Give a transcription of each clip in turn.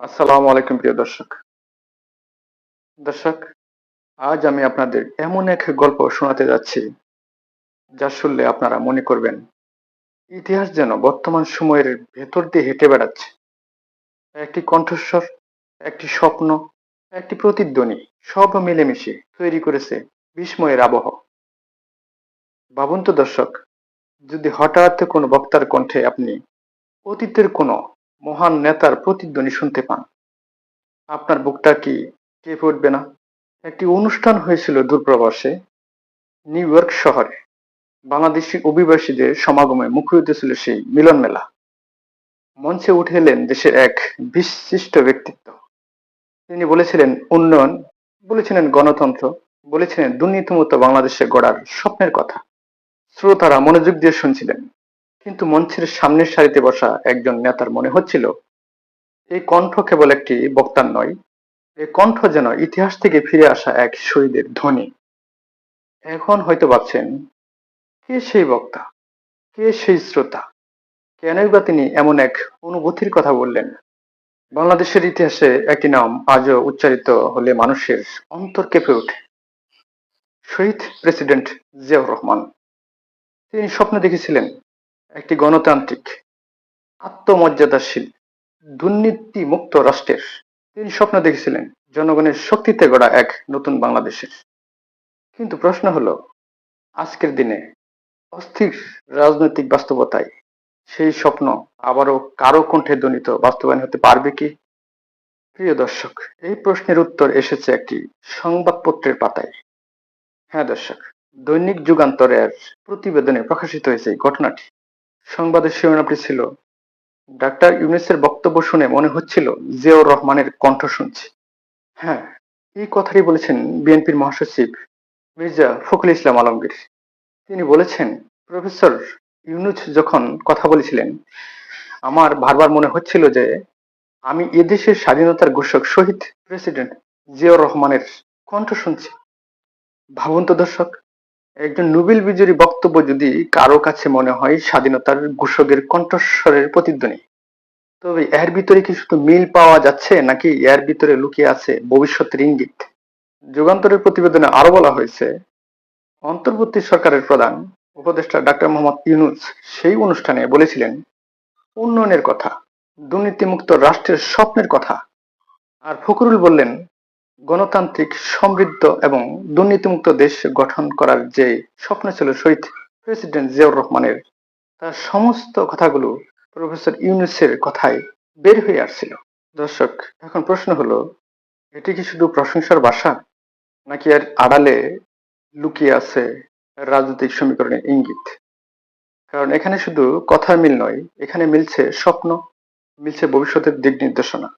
আসসালামু আলাইকুম প্রিয় দর্শক। দর্শক, আজ আমি আপনাদের এমন এক গল্প শোনাতে যাচ্ছি, যা শুনলে আপনারা মনে করবেন, ইতিহাস যেন বর্তমান সময়ের ভেতর দিয়ে হেঁটে বেড়াচ্ছে। একটি কণ্ঠস্বর, একটি স্বপ্ন, একটি প্রতিধ্বনি, সব মিলেমিশে তৈরি করেছে বিস্ময়ের আবহ। ভাবুন দর্শক, যদি হঠাৎ কোনো বক্তার কণ্ঠে আপনি অতীতের কোনো মহান নেতার প্রতিধ্বনি শুনতে পান। আপনার বুকটা কি কেঁপে উঠবে না? একটি অনুষ্ঠান হয়েছিল দূরপ্রবাসে, নিউ ইয়র্ক শহরে। বাংলাদেশি অভিবাসীদের সমাগমে মুখরিত ছিল সেই মিলন মেলা। মঞ্চে উঠে এলেন দেশের এক বিশিষ্ট ব্যক্তিত্ব। তিনি বলেছিলেন, উন্নয়ন বলেছিলেন গণতন্ত্র, বলেছিলেন দুর্নীতিমুক্ত বাংলাদেশে গড়ার স্বপ্নের কথা। শ্রোতারা মনোযোগ দিয়ে শুনছিলেন। কিন্তু মঞ্চের সামনের সারিতে বসা একজন নেতার মনে হচ্ছিল এই কণ্ঠ কেবল একটি বক্তার নয় এই কণ্ঠ যেন ইতিহাস থেকে ফিরে আসা এক শহীদের ধ্বনি। এখন হয়তো ভাবছেন, কে সেই বক্তা? কে সেই শ্রোতা? কেনই বা তিনি এমন এক অনুভূতির কথা বললেন? বাংলাদেশের ইতিহাসে একটি নাম আজও উচ্চারিত হলে মানুষের অন্তর কেঁপে ওঠে। শহীদ প্রেসিডেন্ট জিয়াউর রহমান, তিনি স্বপ্ন দেখেছিলেন একটি গণতান্ত্রিক, আত্মমর্যাদাশীল দুর্নীতি মুক্ত রাষ্ট্রের। তিনি স্বপ্ন দেখেছিলেন জনগণের শক্তিতে গড়া এক নতুন বাংলাদেশের। কিন্তু প্রশ্ন হলো, আজকের দিনে অস্থির রাজনৈতিক বাস্তবতায় সেই স্বপ্ন আবারও কারও কণ্ঠে ধ্বনিত বাস্তবায়ন হতে পারবে কি? প্রিয় দর্শক, এই প্রশ্নের উত্তর এসেছে একটি সংবাদপত্রের পাতায়। হ্যাঁ দর্শক, দৈনিক যুগান্তরের প্রতিবেদনে প্রকাশিত হয়েছে এই ঘটনাটি। সংবাদের শিরোনামটি ছিল, ডাক্তার ইউনুসের বক্তব্য শুনে মনে হচ্ছিল জিয়াউর রহমানের কণ্ঠ শুনছি। হ্যাঁ এই কথাটি বলেছেন বিএনপির মহাসচিব মির্জা ফখরুল ইসলাম আলমগীর। তিনি বলেছেন, প্রফেসর ইউনুস যখন কথা বলেছিলেন, আমার বারবার মনে হচ্ছিল যে আমি এদেশের স্বাধীনতার ঘোষক শহীদ প্রেসিডেন্ট জিয়াউর রহমানের কণ্ঠ শুনছি। ভাবুন তো দর্শক, একজন নোবেল বিজয়ী বক্তব্য যদি কারও কাছে মনে হয়, স্বাধীনতার ঘোষকের কণ্ঠস্বরের প্রতিধ্বনি। তবে এর ভিতরে কি শুধু মিল পাওয়া যাচ্ছে, নাকি এর ভিতরে লুকিয়ে আছে ভবিষ্যতের ইঙ্গিত? যুগান্তরের প্রতিবেদনে আরও বলা হয়েছে, অন্তর্বর্তী সরকারের প্রধান উপদেষ্টা ডাক্তার মোহাম্মদ ইউনুস সেই অনুষ্ঠানে বলেছিলেন, উন্নয়নের কথা, দুর্নীতিমুক্ত রাষ্ট্রের স্বপ্নের কথা। আর ফখরুল বললেন, গণতান্ত্রিক সমৃদ্ধ এবং দুর্নীতিমুক্ত দেশ গঠন করার যে স্বপ্ন ছিল শহীদ প্রেসিডেন্ট জিয়াউর রহমানের তার সমস্ত কথাগুলো প্রফেসর ইউনুসের কথায় বের হয়ে আসছিল। দর্শক, এখন প্রশ্ন হলো, এটি কি শুধু প্রশংসার বাসা? নাকি এর আড়ালে লুকিয়ে আছে রাজনৈতিক সমীকরণের ইঙ্গিত? কারণ এখানে শুধু কথার মিল নয়, এখানে মিলছে স্বপ্ন, মিলছে ভবিষ্যতের দিক নির্দেশনা।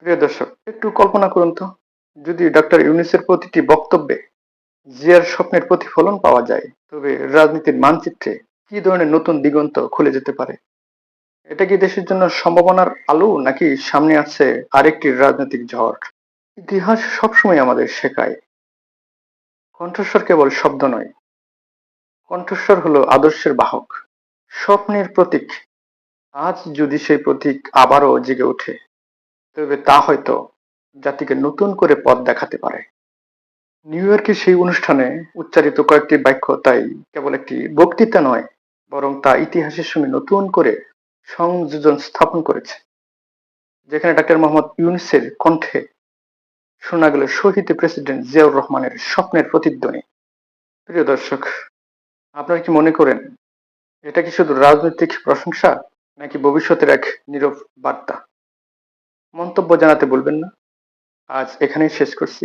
প্রিয় দর্শক, একটু কল্পনা করুন তো, যদি ডক্টর ইউনিসের প্রতিটি বক্তব্যে জিয়ার স্বপ্নের প্রতিফলন পাওয়া যায়। তবে রাজনীতির মানচিত্রে কি ধরনের নতুন দিগন্ত খুলে যেতে পারে? এটা কি দেশের জন্য সম্ভাবনার আলো, নাকি সামনে আছে আরেকটি রাজনৈতিক ঝড়? ইতিহাস সবসময় আমাদের শেখায়। কণ্ঠস্বর কেবল শব্দ নয়। কণ্ঠস্বর হলো আদর্শের বাহক। স্বপ্নের প্রতীক। আজ যদি সেই প্রতীক আবারও জেগে ওঠে, তবে তা হয়তো জাতিকে নতুন করে পথ দেখাতে পারে। নিউ ইয়র্কের সেই অনুষ্ঠানে উচ্চারিত কয়েকটি বাক্য তাই কেবল একটি বক্তৃতা নয়, বরং তা ইতিহাসের সঙ্গে নতুন করে সংযোজন স্থাপন করেছে, যেখানে ডাক্তার মোহাম্মদ ইউনুসের কণ্ঠে শোনা গেল শহীদ প্রেসিডেন্ট জিয়াউর রহমানের স্বপ্নের প্রতিধ্বনি। প্রিয় দর্শক, আপনারা কি মনে করেন, এটা কি শুধু রাজনৈতিক প্রশংসা নাকি ভবিষ্যতের এক নীরব বার্তা? মন্তব্য জানাতে বলবেন না। আজ এখানেই শেষ করছি।